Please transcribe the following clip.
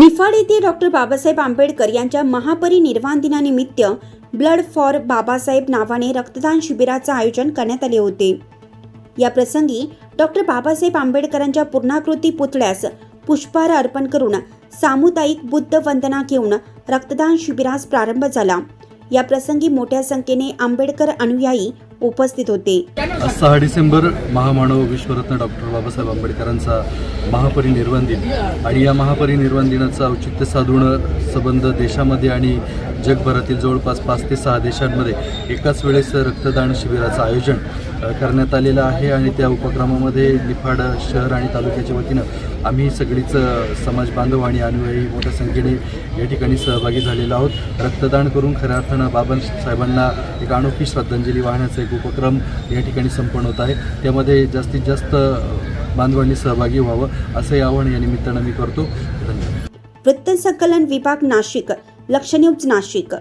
निफाड येथे डॉक्टर बाबासाहेब आंबेडकर यांच्या महापरिनिर्वाण दिनानिमित्त ब्लड फॉर बाबासाहेब नावाने रक्तदान शिबिराचं आयोजन करण्यात आले होते. या प्रसंगी डॉक्टर बाबासाहेब आंबेडकरांच्या पूर्णाकृती पुतळ्यास पुष्पहार अर्पण करून सामुदायिक बुद्ध वंदना घेऊन रक्तदान शिबिरास प्रारंभ झाला. या प्रसंगी मोठ्या संख्येने आंबेडकर अनुयायी उपस्थित होते. सहा डिसेंबर महामानव विश्वरत्न डॉक्टर बाबासाहेब आंबेडकरांचा महापरिनिर्वाण दिन आणि या महापरिनिर्वाण दिनाचं औचित्य साधून संबंध देशामध्ये आणि जगभरातील जवळपास पाच ते सहा देशांमध्ये एकाच वेळेस रक्तदान शिबिराचं आयोजन करण्यात आलेलं आहे. आणि त्या उपक्रमामध्ये निफाड शहर आणि तालुक्याच्या वतीनं आम्ही सगळीच समाज बांधव आणि अनुयायी मोठ्या संख्येने या ठिकाणी सहभागी झालेलो आहोत. रक्तदान करून खऱ्या अर्थानं बाबासाहेबांना एक अनोखी श्रद्धांजली वाहण्याचा एक उपक्रम या ठिकाणी संपन्न होत आहे. त्यामध्ये जास्तीत जास्त बांधवांनी सहभागी व्हावं असंही आवाहन या निमित्तानं मी करतो. धन्यवाद. वृत्तसंकलन विभाग नाशिक लक्ष न्यूज नाशिक.